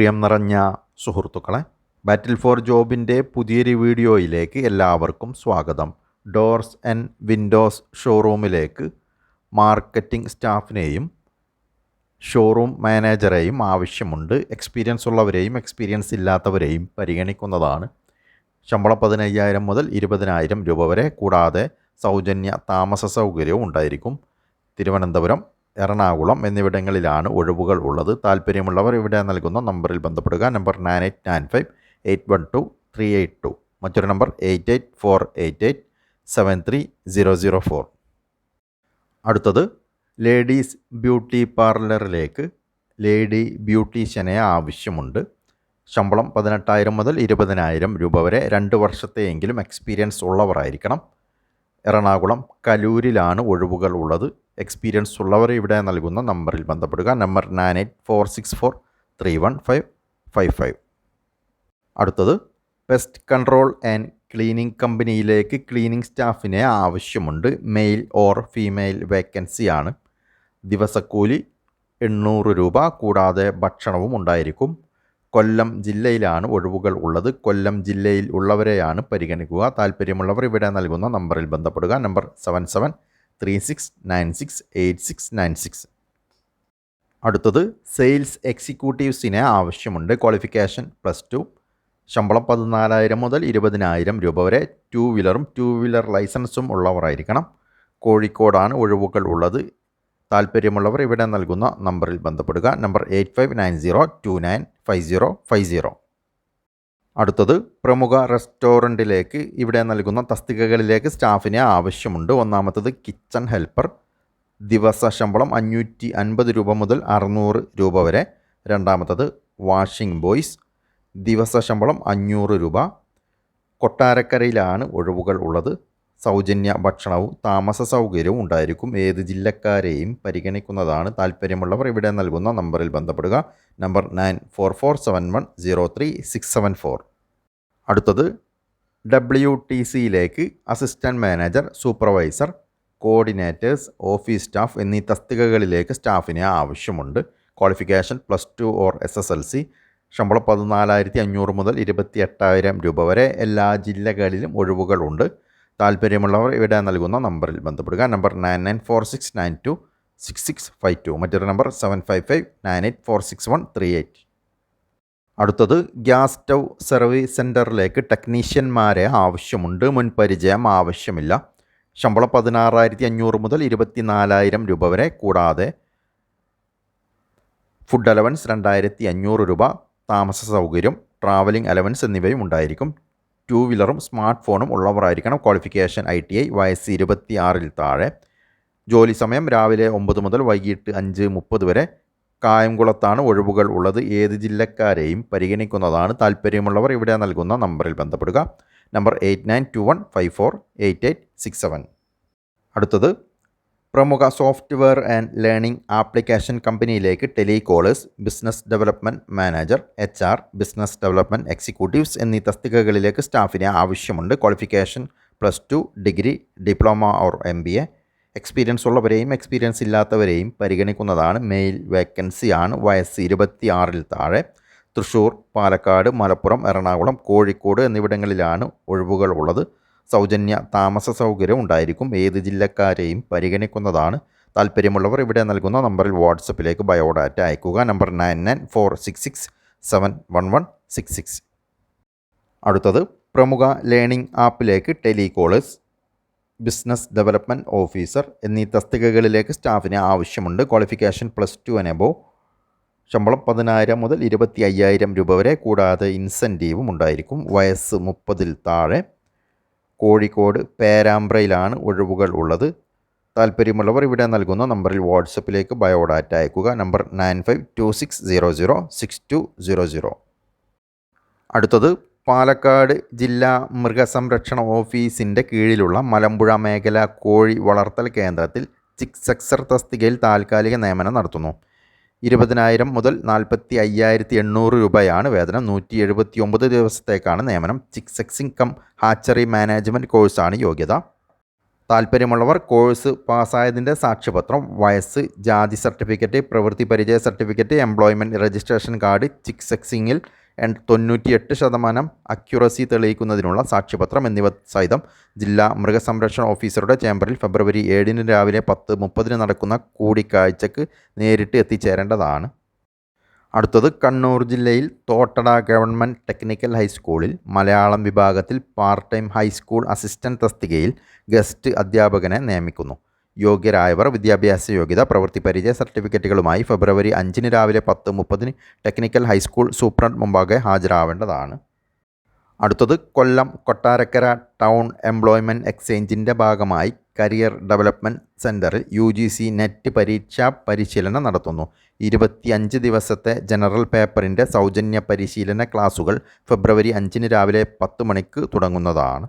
പ്രിയം നിറഞ്ഞ സുഹൃത്തുക്കളെ ബാറ്റിൽ ഫോർ ജോബിന്റെ പുതിയൊരു വീഡിയോയിലേക്ക് എല്ലാവർക്കും സ്വാഗതം. ഡോർസ് ആൻഡ് വിൻഡോസ് ഷോറൂമിലേക്ക് മാർക്കറ്റിംഗ് സ്റ്റാഫിനെയും ഷോറൂം മാനേജറെയും ആവശ്യമുണ്ട്. എക്സ്പീരിയൻസ് ഉള്ളവരെയും എക്സ്പീരിയൻസ് ഇല്ലാത്തവരെയും പരിഗണിക്കുന്നതാണ്. ശമ്പളം പതിനയ്യായിരം മുതൽ ഇരുപതിനായിരം രൂപ വരെ കൂടാതെ സൗജന്യ താമസ സൗകര്യവും ഉണ്ടായിരിക്കും. തിരുവനന്തപുരം എറണാകുളം എന്നിവിടങ്ങളിലാണ് ഒഴിവുകൾ ഉള്ളത്. താല്പര്യമുള്ളവർ ഇവിടെ നൽകുന്ന നമ്പറിൽ ബന്ധപ്പെടുക. Number nine eight nine five eight one two three eight two. മറ്റൊരു number eight eight four eight eight seven three zero zero four. അടുത്തത് ലേഡീസ് ബ്യൂട്ടി പാർലറിലേക്ക് ലേഡി ബ്യൂട്ടീഷ്യനെ ആവശ്യമുണ്ട്. ശമ്പളം പതിനെട്ടായിരം മുതൽ ഇരുപതിനായിരം രൂപ വരെ രണ്ട് വർഷത്തെയെങ്കിലും എക്സ്പീരിയൻസ് ഉള്ളവരായിരിക്കണം. എറണാകുളം കലൂരിലാണ് ഒഴിവുകൾ ഉള്ളത്. എക്സ്പീരിയൻസ് ഉള്ളവർ ഇവിടെ നൽകുന്ന നമ്പറിൽ ബന്ധപ്പെടുക. Number nine eight four six four three one five five five. അടുത്തത് പെസ്റ്റ് കൺട്രോൾ ആൻഡ് ക്ലീനിങ് കമ്പനിയിലേക്ക് ക്ലീനിങ് സ്റ്റാഫിനെ ആവശ്യമുണ്ട്. മെയിൽ ഓർ ഫീമെയിൽ വേക്കൻസിയാണ് ദിവസക്കൂലി എണ്ണൂറ് രൂപ കൂടാതെ ഭക്ഷണവും ഉണ്ടായിരിക്കും. കൊല്ലം ജില്ലയിലാണ് ഒഴിവുകൾ ഉള്ളത്. കൊല്ലം ജില്ലയിൽ ഉള്ളവരെയാണ് പരിഗണിക്കുക. താല്പര്യമുള്ളവർ ഇവിടെ നൽകുന്ന നമ്പറിൽ ബന്ധപ്പെടുക. Number seven seven three six nine six eight six nine six. അടുത്തത് സെയിൽസ് എക്സിക്യൂട്ടീവ്സിനെ ആവശ്യമുണ്ട്. Qualification plus two. ശമ്പളം പതിനാലായിരം മുതൽ ഇരുപതിനായിരം രൂപ വരെ ടു വീലറും ടു വീലർ ലൈസൻസും ഉള്ളവരായിരിക്കണം. കോഴിക്കോടാണ് ഒഴിവുകൾ ഉള്ളത്. താല്പര്യമുള്ളവർ ഇവിടെ നൽകുന്ന നമ്പറിൽ ബന്ധപ്പെടുക. Number eight five nine zero two nine five zero five zero. അടുത്തത് പ്രമുഖ റെസ്റ്റോറന്റിലേക്ക് ഇവിടെ നൽകുന്ന തസ്തികകളിലേക്ക് സ്റ്റാഫിനെ ആവശ്യമുണ്ട്. ഒന്നാമത്തത് കിച്ചൺ ഹെൽപ്പർ. ദിവസ ശമ്പളം അഞ്ഞൂറ്റി അൻപത് രൂപ മുതൽ അറുന്നൂറ് രൂപ വരെ. രണ്ടാമത്തത് വാഷിംഗ് ബോയ്സ്. ദിവസ ശമ്പളം അഞ്ഞൂറ് രൂപ. കൊട്ടാരക്കരയിലാണ് ഒഴിവുകൾ ഉള്ളത്. സൗജന്യ ഭക്ഷണവും താമസ സൗകര്യവും ഉണ്ടായിരിക്കും. ഏത് ജില്ലക്കാരെയും പരിഗണിക്കുന്നതാണ് താല്പര്യമുള്ളവർ. ഇവിടെ നൽകുന്ന നമ്പറിൽ ബന്ധപ്പെടുക. Number nine four four seven one zero three six seven four. അടുത്തത് ഡബ്ല്യു ടി സിയിലേക്ക് assistant manager supervisor coordinators office staff എന്നീ തസ്തികകളിലേക്ക് സ്റ്റാഫിനെ ആവശ്യമുണ്ട്. Qualification plus two or S S L C. ശമ്പളം പതിനാലായിരത്തി അഞ്ഞൂറ് മുതൽ ഇരുപത്തി എട്ടായിരം രൂപ വരെ എല്ലാ ജില്ലകളിലും ഒഴിവുകളുണ്ട്. താല്പര്യമുള്ളവർ ഇവിടെ നൽകുന്ന നമ്പറിൽ ബന്ധപ്പെടുക. Number nine nine four six nine two six six five two. മറ്റൊരു number seven five five nine eight four six one three eight. അടുത്തത് ഗ്യാസ് സ്റ്റൗ സർവീസ് സെന്ററിലേക്ക് ടെക്നീഷ്യന്മാരെ ആവശ്യമുണ്ട്. മുൻപരിചയം ആവശ്യമില്ല. ശമ്പളം പതിനാറായിരത്തി അഞ്ഞൂറ് മുതൽ ഇരുപത്തി നാലായിരം രൂപ വരെ. കൂടാതെ ഫുഡ് അലവൻസ് രണ്ടായിരത്തി അഞ്ഞൂറ് രൂപ താമസ സൗകര്യം ട്രാവലിംഗ് അലവൻസ് എന്നിവയും ഉണ്ടായിരിക്കും. ടു വീലറും സ്മാർട്ട് ഫോണും ഉള്ളവരായിരിക്കണം ക്വാളിഫിക്കേഷൻ. ഐ ടി ഐ വയസ്സ് ഇരുപത്തി ആറിൽ താഴെ. ജോലി സമയം രാവിലെ ഒമ്പത് മുതൽ വൈകിട്ട് അഞ്ച് മുപ്പത് വരെ. കായംകുളത്താണ് ഒഴിവുകൾ ഉള്ളത്. ഏത് ജില്ലക്കാരെയും പരിഗണിക്കുന്നതാണ് താല്പര്യമുള്ളവർ. ഇവിടെ നൽകുന്ന നമ്പറിൽ ബന്ധപ്പെടുക. Number eight nine two one five four eight eight six seven. അടുത്തത് പ്രമുഖ സോഫ്റ്റ്വെയർ ആൻഡ് ലേണിംഗ് ആപ്ലിക്കേഷൻ കമ്പനിയിലേക്ക് telecallers business development manager H R business development executives എന്നീ തസ്തികകളിലേക്ക് സ്റ്റാഫിനെ ആവശ്യമുണ്ട്. Qualification plus two degree diploma or M B A. Experience ഉള്ളവരെയും experience ഇല്ലാത്തവരെയും പരിഗണിക്കുന്നതാണ്. Male വേക്കൻസിയാണ് വയസ്സ് ഇരുപത്തി ആറിൽ താഴെ. തൃശ്ശൂർ പാലക്കാട് മലപ്പുറം എറണാകുളം കോഴിക്കോട് എന്നിവിടങ്ങളിലാണ് ഒഴിവുകൾ ഉള്ളത്. സൗജന്യ താമസ സൗകര്യം ഉണ്ടായിരിക്കും. ഏത് ജില്ലക്കാരെയും പരിഗണിക്കുന്നതാണ്. താല്പര്യമുള്ളവർ ഇവിടെ നൽകുന്ന നമ്പറിൽ വാട്സപ്പിലേക്ക് ബയോഡാറ്റ അയക്കുക. Number nine nine four six six seven one one six six. അടുത്തത് പ്രമുഖ ലേണിംഗ് ആപ്പിലേക്ക് ടെലികോളേഴ്സ് ബിസിനസ് ഡെവലപ്മെന്റ് ഓഫീസർ എന്നീ തസ്തികകളിലേക്ക് സ്റ്റാഫിന് ആവശ്യമുണ്ട്. ക്വാളിഫിക്കേഷൻ പ്ലസ് ടു അനബോ ശമ്പളം പതിനായിരം മുതൽ ഇരുപത്തി അയ്യായിരം രൂപ വരെ കൂടാതെ ഇൻസെന്റീവും ഉണ്ടായിരിക്കും. വയസ്സ് മുപ്പതിൽ താഴെ. കോഴിക്കോട് പേരാമ്പ്രയിലാണ് ഒഴിവുകൾ ഉള്ളത്. താല്പര്യമുള്ളവർ ഇവിടെ നൽകുന്ന നമ്പറിൽ വാട്സപ്പിലേക്ക് ബയോഡാറ്റ അയക്കുക. Number nine five two six zero zero six two zero zero. അടുത്തത് പാലക്കാട് ജില്ലാ മൃഗസംരക്ഷണ ഓഫീസിന്റെ കീഴിലുള്ള മലമ്പുഴ മേഖല കോഴി വളർത്തൽ കേന്ദ്രത്തിൽ ചിക്സക്സർ തസ്തികയിൽ താൽക്കാലിക നിയമനം നടത്തുന്നു. ഇരുപതിനായിരം മുതൽ നാൽപ്പത്തി അയ്യായിരത്തി എണ്ണൂറ് രൂപയാണ് വേതനം. നൂറ്റി എഴുപത്തി ഒമ്പത് ദിവസത്തേക്കാണ് നിയമനം. ചിക് സെക്സിംഗ് കം ഹാച്ചറി മാനേജ്മെന്റ് കോഴ്സാണ് യോഗ്യത. താല്പര്യമുള്ളവർ കോഴ്സ് പാസ്സായതിന്റെ സാക്ഷ്യപത്രം വയസ്സ് ജാതി സർട്ടിഫിക്കറ്റ് പ്രവൃത്തി പരിചയ സർട്ടിഫിക്കറ്റ് എംപ്ലോയ്മെന്റ് രജിസ്ട്രേഷൻ കാർഡ് ചിക് സെക്സിങ്ങിൽ തൊണ്ണൂറ്റിയെട്ട് ശതമാനം അക്യുറസി തെളിയിക്കുന്നതിനുള്ള സാക്ഷ്യപത്രം എന്നിവ സഹിതം ജില്ലാ മൃഗസംരക്ഷണ ഓഫീസറുടെ ചേംബറിൽ ഫെബ്രുവരി ഏഴിന് രാവിലെ പത്ത് മുപ്പതിന് നടക്കുന്ന കൂടിക്കാഴ്ചക്ക് നേരിട്ട് എത്തിച്ചേരേണ്ടതാണ്. അടുത്തത് കണ്ണൂർ ജില്ലയിൽ തോട്ടട ഗവൺമെന്റ് ടെക്നിക്കൽ ഹൈസ്കൂളിൽ മലയാളം വിഭാഗത്തിൽ part time high school assistant തസ്തികയിൽ ഗസ്റ്റ് അധ്യാപകനെ നിയമിക്കുന്നു. യോഗ്യരായവർ വിദ്യാഭ്യാസ യോഗ്യത പ്രവൃത്തി പരിചയ സർട്ടിഫിക്കറ്റുകളുമായി ഫെബ്രുവരി അഞ്ചിന് രാവിലെ പത്ത് മുപ്പതിന് ടെക്നിക്കൽ ഹൈസ്കൂൾ സൂപ്രണ്ട് മുമ്പാകെ ഹാജരാവേണ്ടതാണ്. അടുത്തത് കൊല്ലം കൊട്ടാരക്കര ടൗൺ എംപ്ലോയ്മെന്റ് എക്സ്ചേഞ്ചിന്റെ ഭാഗമായി കരിയർ ഡെവലപ്മെന്റ് സെന്ററിൽ യു ജി സി നെറ്റ് പരീക്ഷാ പരിശീലനം നടത്തുന്നു. ഇരുപത്തിയഞ്ച് ദിവസത്തെ ജനറൽ പേപ്പറിന്റെ സൗജന്യ പരിശീലന ക്ലാസുകൾ ഫെബ്രുവരി അഞ്ചിന് രാവിലെ പത്ത് മണിക്ക് തുടങ്ങുന്നതാണ്.